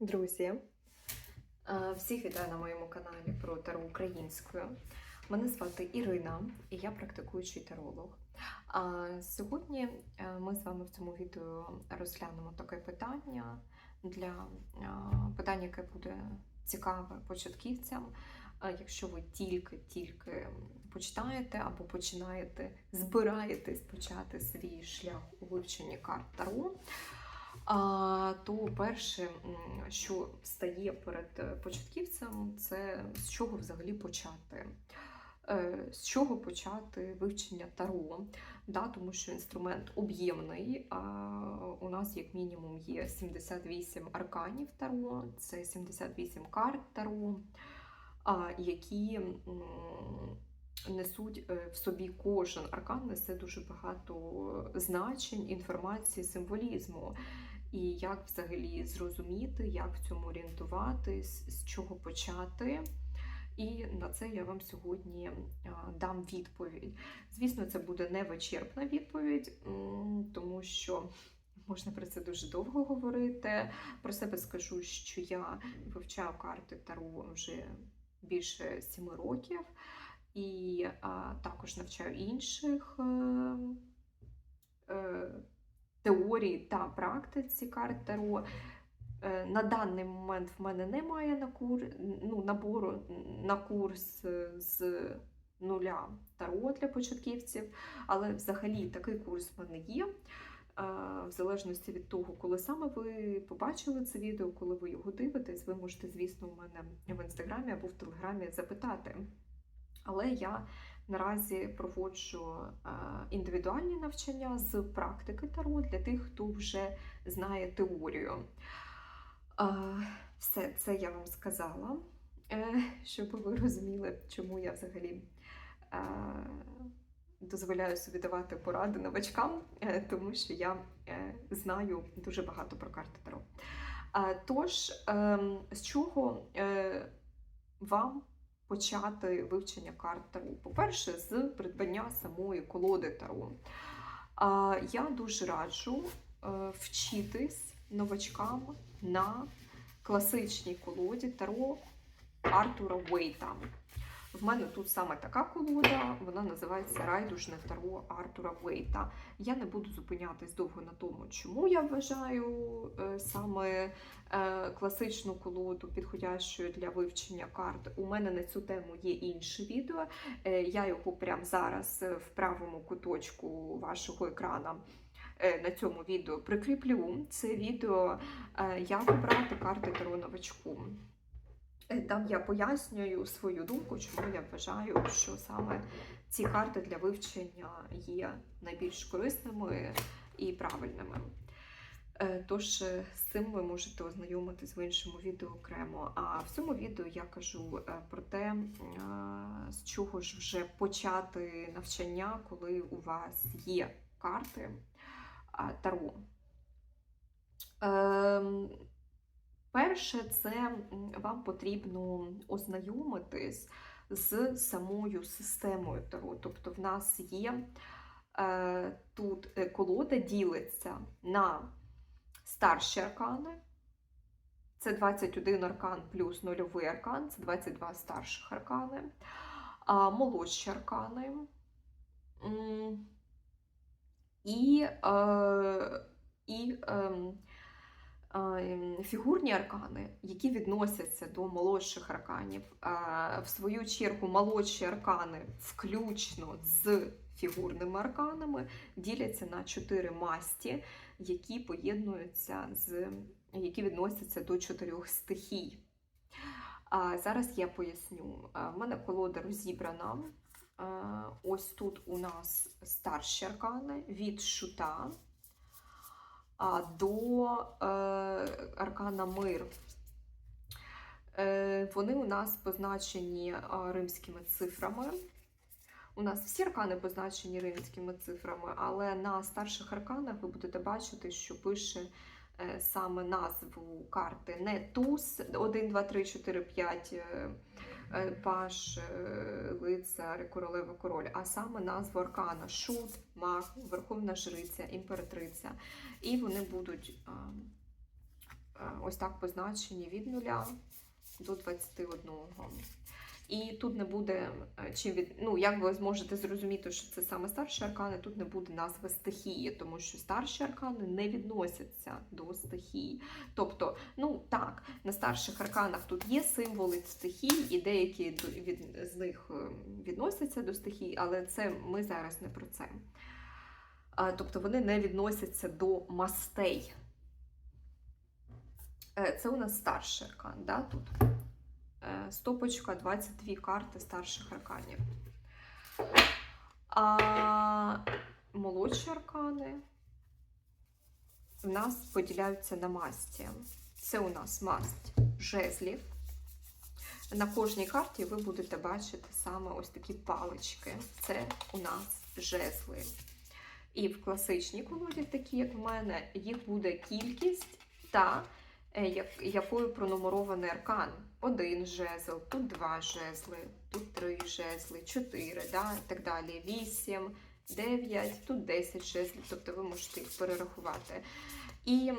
Друзі, е, всіх вітаю на моєму каналі про таро українською. Мене звати Ірина і я практикуючий таролог. Сьогодні е, ми з вами в цьому відео розглянемо таке питання для е, питання, яке буде цікаве початківцям. Якщо ви тільки-тільки починаєте або починаєте збираєтесь почати свій шлях у вивченні карт Таро, то перше, що стає перед е, початківцем, це з чого взагалі почати. Е, З чого почати вивчення таро, да, тому що інструмент об'ємний. У нас, як мінімум, є 78 арканів таро, це 78 карт таро, які несуть е, в собі кожен аркан несе дуже багато значень, інформації, символізму. І як взагалі зрозуміти, як в цьому орієнтуватись, з чого почати. І на це я вам сьогодні дам відповідь. Звісно, це буде не вичерпна відповідь, тому що можна про це дуже довго говорити. Про себе скажу, що я вивчаю карти Таро вже більше сіми років, і а, також навчаю інших. е, е, теорії та практиці карт Таро. Е, На даний момент в мене немає на кур... ну, набору на курс е, з нуля Таро для початківців, але взагалі такий курс в мене є. Е, В залежності від того, коли саме ви побачили це відео, коли ви його дивитесь, ви можете, звісно, в мене в інстаграмі або в телеграмі запитати. Але я наразі проводжу е, індивідуальні навчання з практики Таро для тих, хто вже знає теорію. Е, Все це я вам сказала, е, щоб ви розуміли, чому я взагалі дозволяю собі давати поради новачкам, тому що я знаю дуже багато про карти Таро. Тож, ем, з чого вам почати вивчення карт Таро? По-перше, з придбання самої колоди Таро. Я дуже раджу е, вчитись новачкам на класичній колоді Таро Артура Уейта. В мене тут саме така колода, вона називається Райдужне Таро Артура Вейта. Я не буду зупинятись довго на тому, чому я вважаю е, саме е, класичну колоду, підходящою для вивчення карт. У мене на цю тему є інше відео. Е, Я його прямо зараз в правому куточку вашого екрана. На цьому відео прикріплю це відео, як обрати карти Таро новачку. Е, Там я пояснюю свою думку, чому я вважаю, що саме ці карти для вивчення є найбільш корисними і правильними. Е, Тож е, з цим ви можете ознайомитись в іншому відео окремо. А в цьому відео я кажу про те, з чого ж вже почати навчання, коли у вас є карти Таро. Перше, це вам потрібно ознайомитись з самою системою Таро. Тобто, в нас є е, тут е, колода ділиться на старші аркани. Це 21 аркан плюс нульовий аркан, це 22 старших аркани, а молодші аркани. І, е, і ем, фігурні аркани, які відносяться до молодших арканів. В свою чергу, молодші аркани, включно з фігурними арканами, діляться на чотири масті, які поєднуються з які відносяться до чотирьох стихій. А зараз я поясню. В мене колода розібрана. Ось тут у нас старші аркани від шута до е, аркана мир. Е, вони у нас позначені а, римськими цифрами. У нас всі аркани позначені римськими цифрами, але на старших арканах ви будете бачити, що пише е, саме назву карти не туз 1, 2, 3, 4, 5, е, е, паш, е, лицар, королева, король, а саме назву аркана шут, маг, верховна жриця, імператриця. І вони будуть ось так позначені від 0 до 21. І тут не буде е, чим від. Ну, як ви зможете зрозуміти, що це саме старші аркани, тут не буде назви стихії, тому що старші аркани не відносяться до стихій. Тобто, ну так, на старших арканах тут є символи стихій, і деякі від, з них е, відносяться до стихій, але це ми зараз не про це. Тобто вони не відносяться до мастей. Е, Це у нас старший аркан, да, тут. Е, Стопочка 22 карти старших арканів. А молодші аркани в нас поділяються на масті. Це у нас масть жезлів. На кожній карті ви будете бачити саме ось такі палички. Це у нас жезли. І в класичній колоді, такі як в мене, їх буде кількість та якою пронумерований аркан. Один жезл, тут два жезли, тут три жезли, чотири, да, так далі. Вісім, дев'ять, тут десять жезлів, тобто ви можете їх перерахувати. І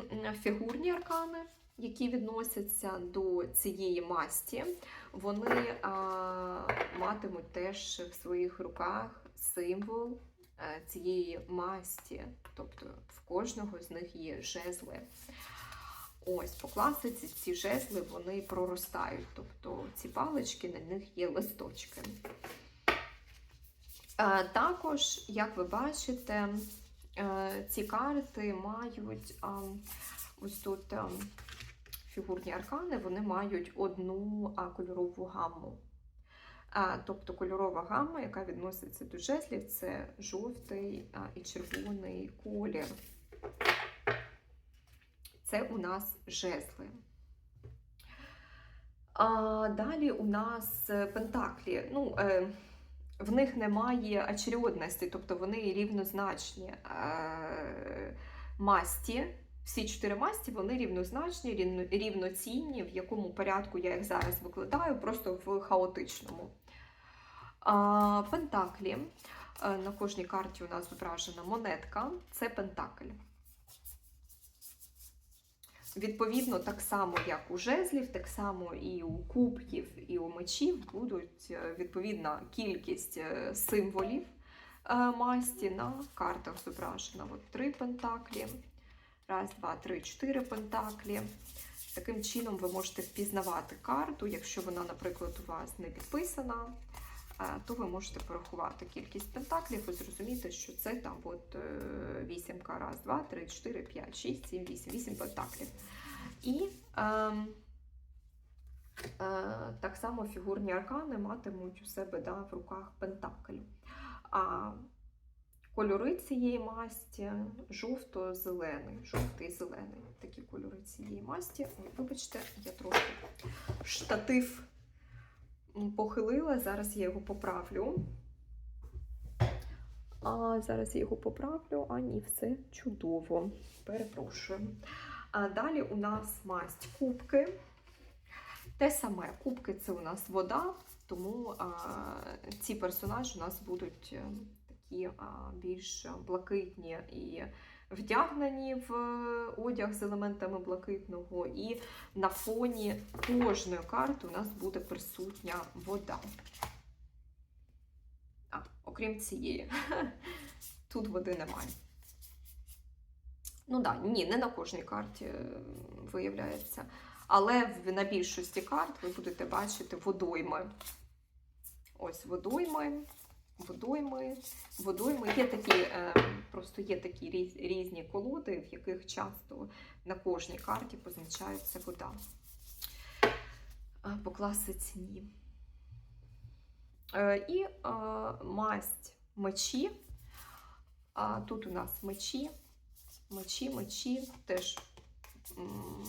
фігурні аркани, які відносяться до цієї масті, вони а, матимуть теж в своїх руках символ е, цієї масті. Тобто в кожного з них є жезли. Ось по класиці ці жезли вони проростають, тобто ці палички, на них є листочки. Е, Також, як ви бачите, е, ці карти мають ось тут фігурні аркани, вони мають одну кольорову гамму. Тобто кольорова гамма, яка відноситься до жезлів, це жовтий і червоний колір. Це у нас жезли. А, далі у нас е, пентаклі. Ну, е, в них немає очередності, тобто вони рівнозначні е, масті. Всі чотири масті вони рівнозначні, рівноцінні, в якому порядку я їх зараз викладаю, просто в хаотичному. Пентаклі. На кожній карті у нас зображена монетка. Це пентакль. Відповідно, так само, як у жезлів, так само і у кубків, і у мечів будуть е, відповідна кількість е, символів е, масті на картах зображена. От три пентаклі. Раз, два, три, чотири пентаклі. Таким чином ви можете впізнавати карту. Якщо вона, наприклад, у вас не підписана, то ви можете порахувати кількість пентаклів і зрозуміти, що це там от е, вісімка. Раз, два, три, чотири, п'ять, шість, сім, вісім. Вісім пентаклів. І ем, е, так само фігурні аркани матимуть у себе да, в руках пентакль. А кольори цієї масті жовто-зелений, жовтий зелений. Такі кольори цієї масті. Вибачте, я трошки штатив похилила, зараз я його поправлю. А зараз я його поправлю, а ні, все чудово. Перепрошую. А далі у нас масть кубки. Те саме, кубки це у нас вода, тому а, ці персонажі у нас будуть е, такі а, більш блакитні і вдягнені в одяг з елементами блакитного, і на фоні кожної карти у нас буде присутня вода. А, окрім цієї, тут води немає. Ну так, да, ні, не на кожній карті е, виявляється. Але на більшості карт ви будете бачити водойми. Ось водойми, водойми, водойми. Є такі, е, просто є такі різні колоди, в яких часто на кожній карті позначається вода. А По класиці ні. Е, І е, масть мечі. Тут у нас мечі, мечі, мечі, теж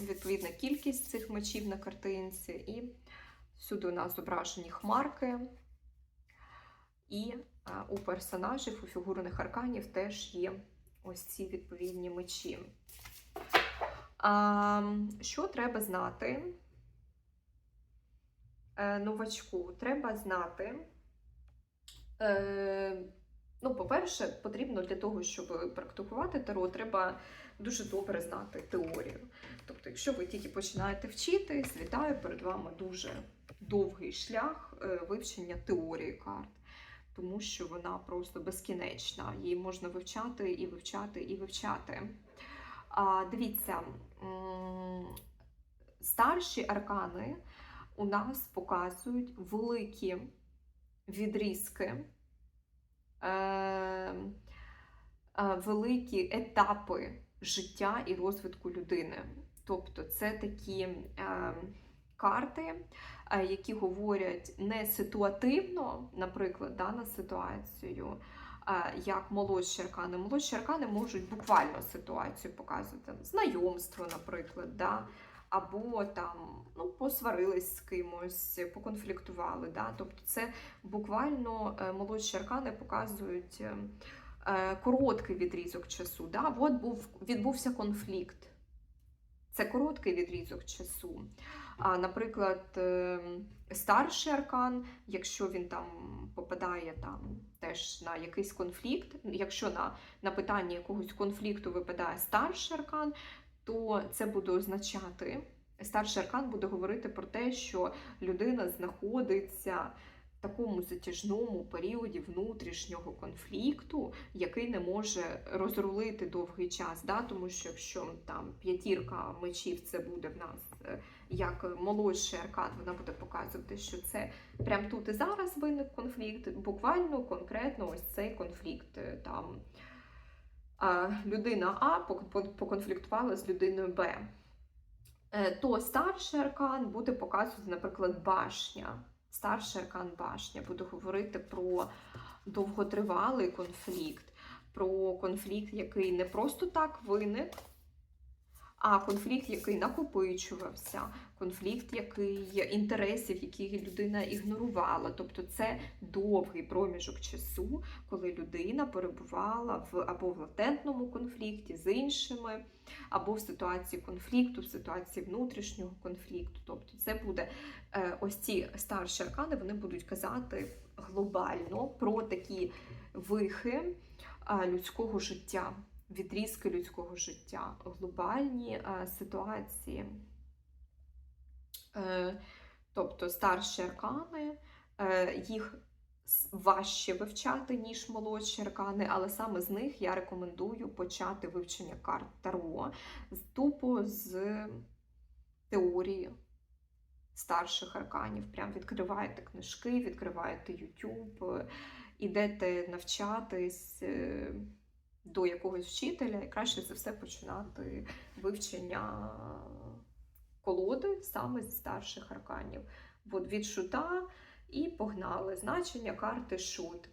відповідна кількість цих мечів на картинці. І всюди у нас зображені хмарки. І у персонажів, у фігурних арканів теж є ось ці відповідні мечі. А, що треба знати? Е, новачку треба знати, е, Ну, по-перше, потрібно для того, щоб практикувати таро, треба дуже добре знати теорію. Тобто, якщо ви тільки починаєте вчитись, вітаю перед вами дуже довгий шлях е, вивчення теорії карт, тому що вона просто безкінечна. Її можна вивчати і вивчати і вивчати. А, дивіться, старші аркани у нас показують великі відрізки, е, е, великі етапи життя і розвитку людини. Тобто це такі е, карти, е, які говорять не ситуативно, наприклад, да, на ситуацію, е, як молодші аркани. Молодші аркани можуть буквально ситуацію показувати. Знайомство, наприклад, да, або там ну, посварились з кимось, поконфліктували. Да? Тобто це буквально е, молодші аркани показують короткий відрізок часу. Да? От був, відбувся конфлікт. Це короткий відрізок часу. А, наприклад, е, старший аркан, якщо він там попадає там теж на якийсь конфлікт, якщо на, на питання якогось конфлікту випадає старший аркан, то це буде означати, старший аркан буде говорити про те, що людина знаходиться в такому затяжному періоді внутрішнього конфлікту, який не може розрулити довгий час. Да? Тому що якщо там п'ятірка мечів, це буде в нас е, як молодший аркан, вона буде показувати, що це прямо тут і зараз виник конфлікт, буквально конкретно ось цей конфлікт е, там людина А поконфліктувала з людиною Б, е, то старший аркан буде показувати, наприклад, башня. Старший аркан башня буде говорити про довготривалий конфлікт, про конфлікт, який не просто так виник, а конфлікт, який накопичувався, конфлікт, який інтересів, які людина ігнорувала. Тобто це довгий проміжок часу, коли людина перебувала в або в латентному конфлікті з іншими, або в ситуації конфлікту, в ситуації внутрішнього конфлікту. Тобто, це буде е, ось ці старші аркани, вони будуть казати глобально про такі вихи людського життя відрізки людського життя, глобальні е, ситуації. Е, тобто старші аркани, е, їх важче вивчати, ніж молодші аркани, але саме з них я рекомендую почати вивчення карт Таро тупо з теорії старших арканів. Прям відкриваєте книжки, відкриваєте YouTube, ідете навчатись до якогось вчителя, і краще за все починати вивчення колоди саме з старших арканів. От від шута і погнали. Значення карти шут.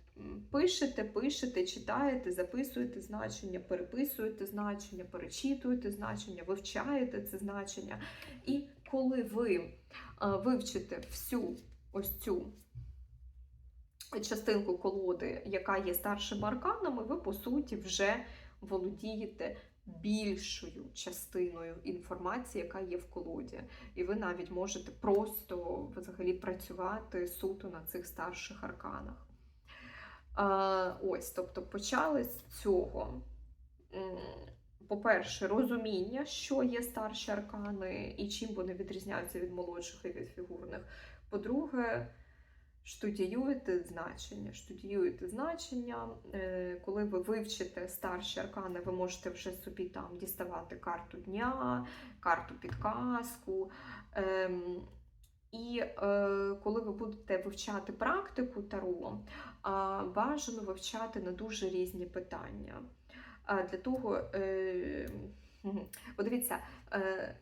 Пишете, пишете, читаєте, записуєте значення, переписуєте значення, перечитуєте значення, вивчаєте це значення. І коли ви вивчите всю ось цю частинку колоди, яка є старшими арканами, ви, по суті, вже володієте більшою частиною інформації, яка є в колоді. І ви навіть можете просто взагалі працювати суто на цих старших арканах. Ось, тобто, почали з цього. По-перше, розуміння, що є старші аркани і чим вони відрізняються від молодших і від фігурних. По-друге, Штудіюєте значення. Штудіюєте значення, е, коли ви вивчите старші аркани, ви можете вже собі там діставати карту дня, карту підказку. Ем, і е, коли ви будете вивчати практику таро, бажано вивчати на дуже різні питання. Для того, е, подивіться,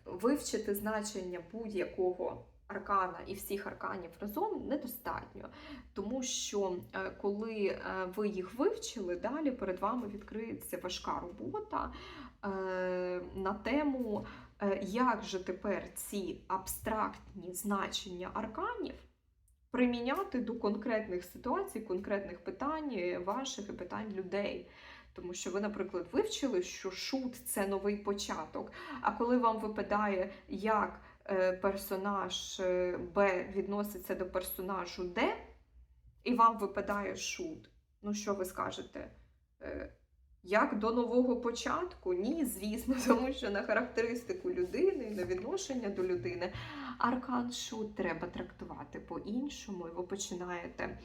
вивчити значення будь-якого аркана і всіх арканів разом недостатньо, тому що е, коли е, ви їх вивчили, далі перед вами відкриється важка робота е, на тему, як же тепер ці абстрактні значення арканів. Приміняти до конкретних ситуацій, конкретних питань ваших і питань людей. Тому що ви, наприклад, вивчили, що шут це новий початок. А коли вам випадає, як персонаж е, Б відноситься до персонажу Д, і вам випадає шут. Ну, що ви скажете? Е, Як до нового початку? Ні, звісно, тому що на характеристику людини, на відношення до людини аркан шут треба трактувати по-іншому, і ви починаєте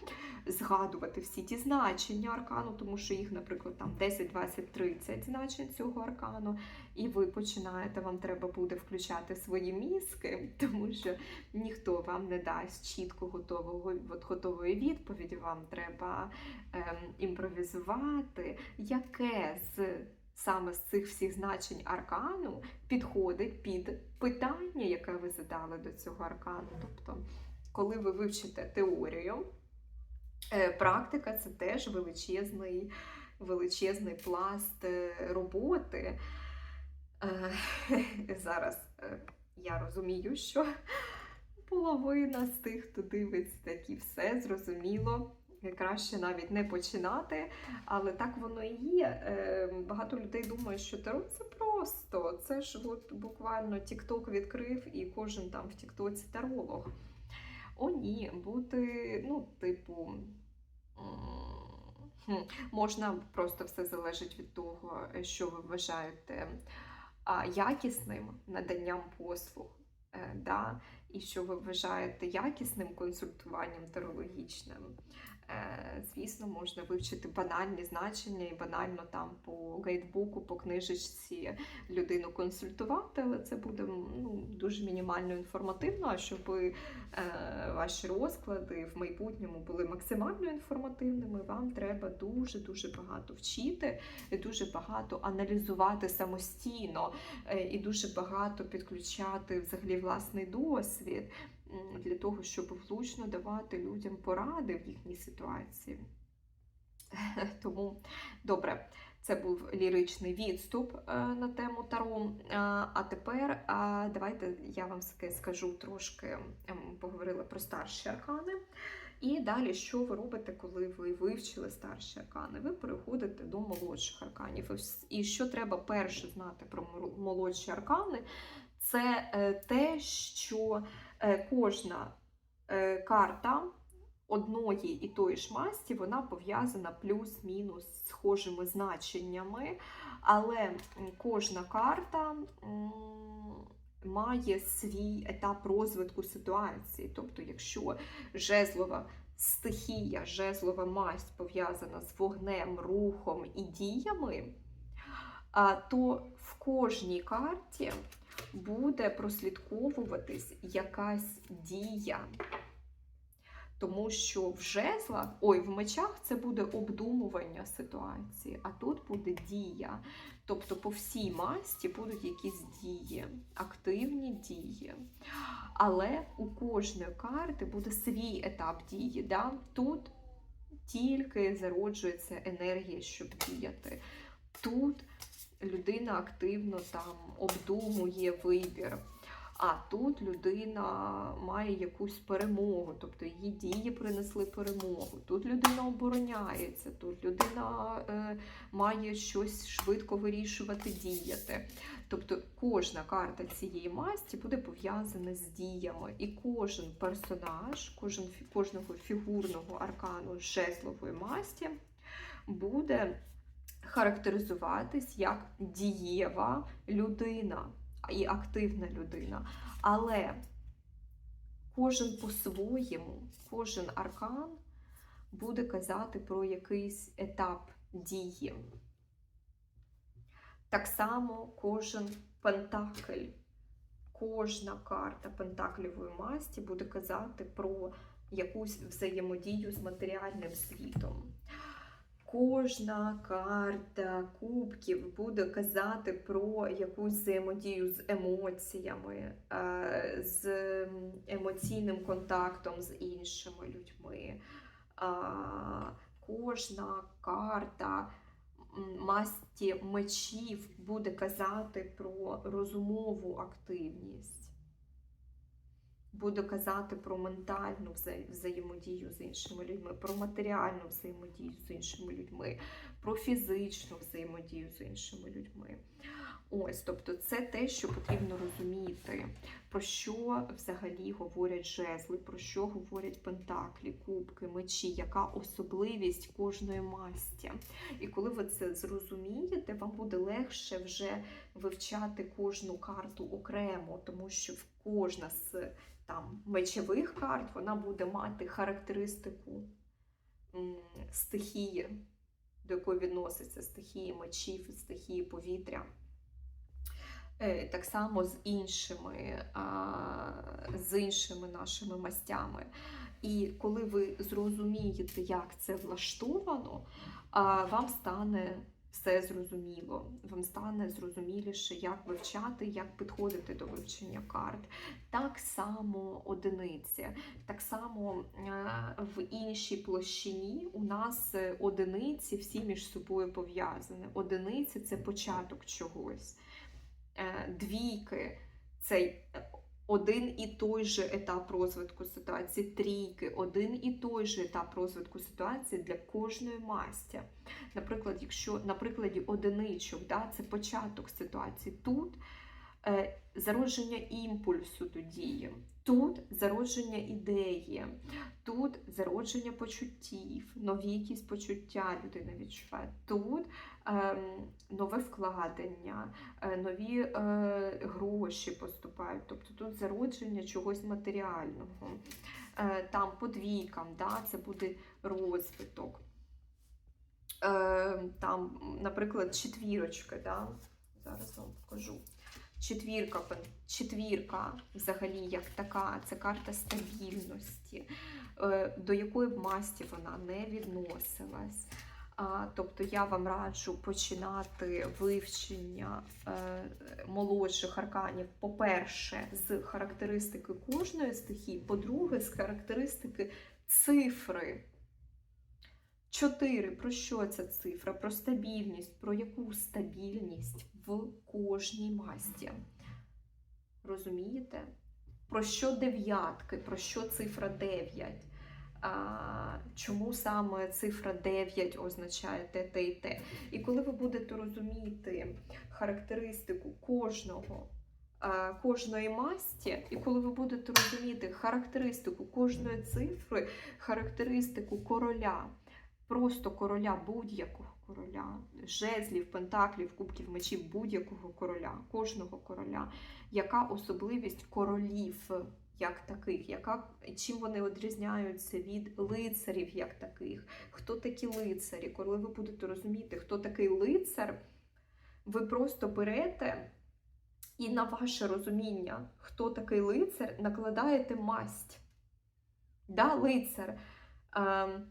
згадувати всі ті значення аркану, тому що їх, наприклад, там 10, 20, 30 значень цього аркану, і ви починаєте, вам треба буде включати свої мізки, тому що ніхто вам не дасть чітко готового, от готової відповіді. Вам треба ем, імпровізувати, яке з саме з цих всіх значень аркану підходить під питання, яке ви задали до цього аркану. Тобто, коли ви вивчите теорію, е, практика це теж величезний, величезний пласт е, роботи. Е, Зараз е, я розумію, що половина з тих, хто дивиться, такі все зрозуміло. Краще навіть не починати, але так воно і є. Е, Багато людей думають, що таро це просто. Це ж от буквально TikTok відкрив і кожен там в Тіктоці таролог. О, ні, бути, ну, типу, можна просто все залежить від того, що ви вважаєте якісним наданням послуг. е, Да, і що ви вважаєте якісним консультуванням тарологічним, Е, звісно, можна вивчити банальні значення і банально там по гайдбуку, по книжечці людину консультувати, але це буде ну, дуже мінімально інформативно, а щоб е, ваші розклади в майбутньому були максимально інформативними, вам треба дуже-дуже багато вчити, і дуже багато аналізувати самостійно, е, і дуже багато підключати взагалі власний досвід для того, щоб влучно давати людям поради в їхній ситуації. Тому добре, це був ліричний відступ е, на тему Таро. Е, А тепер е, давайте я вам скажу трошки, ем, поговорила про старші аркани. І далі, що ви робите, коли ви вивчили старші аркани? Ви переходите до молодших арканів. І що треба перше знати про мол- молодші аркани, це е, те, що е, кожна е, карта одної і тої ж масті, вона пов'язана плюс-мінус схожими значеннями, але кожна карта має свій етап розвитку ситуації. Тобто, якщо жезлова стихія, жезлова масть пов'язана з вогнем, рухом і діями, то в кожній карті буде прослідковуватись якась дія. Тому що в жезлах, ой, в мечах це буде обдумування ситуації, а тут буде дія. Тобто по всій масті будуть якісь дії, активні дії. Але у кожної карти буде свій етап дії. Да? Тут тільки зароджується енергія, щоб діяти. Тут людина активно там обдумує вибір. А тут людина має якусь перемогу, тобто її дії принесли перемогу. Тут людина обороняється, тут людина е, має щось швидко вирішувати, діяти. Тобто кожна карта цієї масті буде пов'язана з діями. І кожен персонаж, кожен, кожного фігурного аркану жезлової масті буде характеризуватись як дієва людина і активна людина. Але кожен по-своєму, кожен аркан буде казати про якийсь етап дії. Так само кожен пентакль, кожна карта пентаклівої масті буде казати про якусь взаємодію з матеріальним світом. Кожна карта кубків буде казати про якусь взаємодію з емоціями, е, з емоційним контактом з іншими людьми. Кожна карта масті мечів буде казати про розумову активність буде казати про ментальну вза- взаємодію з іншими людьми, про матеріальну взаємодію з іншими людьми, про фізичну взаємодію з іншими людьми. Ось, тобто, це те, що потрібно розуміти, про що взагалі говорять жезли, про що говорять пентаклі, кубки, мечі, яка особливість кожної масті. І коли ви це зрозумієте, вам буде легше вже вивчати кожну карту окремо, тому що в кожна з там мечових карт вона буде мати характеристику стихії, до якої відноситься стихії мечів, стихії повітря. Е, Так само з іншими, з іншими нашими мастями. І коли ви зрозумієте, як це влаштовано, вам стане все зрозуміло. Вам стане зрозуміліше, як вивчати, як підходити до вивчення карт. Так само одиниці, так само е, в іншій площині у нас е, одиниці всі між собою пов'язані. Одиниці це початок чогось. Е, Двійки це один і той же етап розвитку ситуації, трійки, один і той же етап розвитку ситуації для кожної масті. Наприклад, якщо на прикладі одиничок, да, це початок ситуації. Тут зародження імпульсу до дії, тут зародження ідеї, тут зародження почуттів, нові якісь почуття людина відчуває. Тут ем, нове вкладення, е, нові е, гроші поступають, тобто тут зародження чогось матеріального. Е, там по двійкам, да, це буде розвиток. Е, там, наприклад, четвірочка, да? зараз вам покажу. Четвірка, четвірка взагалі як така, це карта стабільності, е, до якої б масті вона не відносилась. Тобто я вам раджу починати вивчення е, молодших арканів, по-перше, з характеристики кожної стихії, по-друге, з характеристики цифри. Чотири. Про що ця цифра? Про стабільність. Про яку стабільність в кожній масті? Розумієте? Про що дев'ятки? Про що цифра 9? А, чому саме цифра 9 означає те, те і те? І коли ви будете розуміти характеристику кожного, а, кожної масті, і коли ви будете розуміти характеристику кожної цифри, характеристику короля, просто короля будь-якого короля, жезлів, пентаклів, кубків, мечів будь-якого короля, кожного короля, яка особливість королів як таких, яка, чим вони відрізняються від лицарів як таких, хто такі лицарі? Коли ви будете розуміти, хто такий лицар, ви просто берете і на ваше розуміння, хто такий лицар, накладаєте масть. Да, лицар. Ем,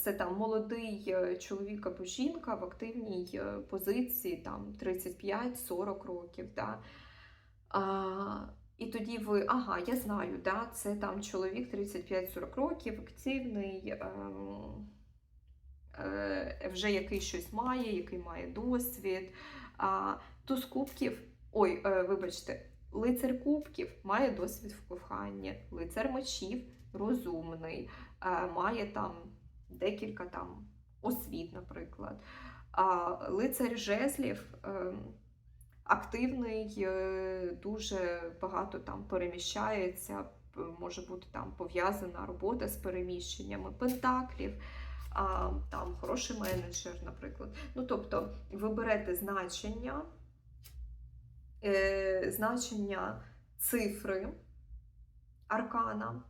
Це там молодий е, чоловік або жінка в активній е, позиції, там 35-40 років. Да? А, і тоді ви, ага, я знаю, да, це там чоловік 35-40 років, активний, ем, е, вже який щось має, який має досвід. А, туз кубків, ой, е, вибачте, лицар кубків має досвід в коханні, лицар мечів розумний, е, має там декілька там освіт, наприклад. А лицар жезлів е, активний, е, дуже багато там переміщається, може бути там пов'язана робота з переміщеннями пентаклів. А, там хороший менеджер, наприклад. Ну, тобто, ви берете значення, е, значення цифри аркана,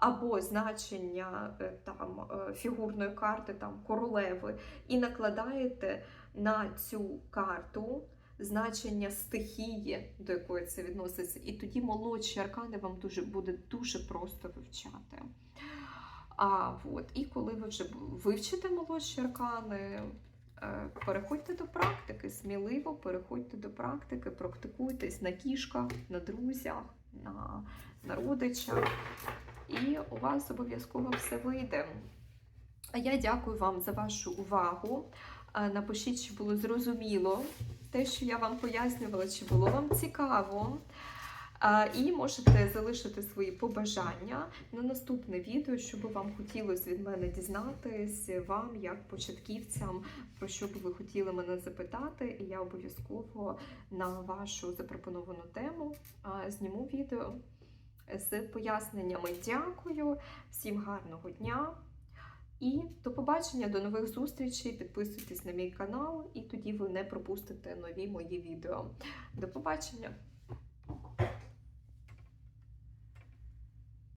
або значення е, там, е, фігурної карти там, королеви, і накладаєте на цю карту значення стихії, до якої це відноситься, і тоді молодші аркани вам дуже, буде дуже просто вивчати. А, от, І коли ви вже вивчите молодші аркани, е, переходьте до практики, сміливо переходьте до практики, практикуйтесь на кішках, на друзях, на, на родичах і у вас обов'язково все вийде. Я дякую вам за вашу увагу. Е, Напишіть, чи було зрозуміло те, що я вам пояснювала, чи було вам цікаво. І можете залишити свої побажання на наступне відео, що би вам хотілося від мене дізнатись, вам, як початківцям, про що би ви хотіли мене запитати, і я обов'язково на вашу запропоновану тему зніму відео з поясненнями. Дякую, всім гарного дня і до побачення, до нових зустрічей. Підписуйтесь на мій канал, і тоді ви не пропустите нові мої відео. До побачення!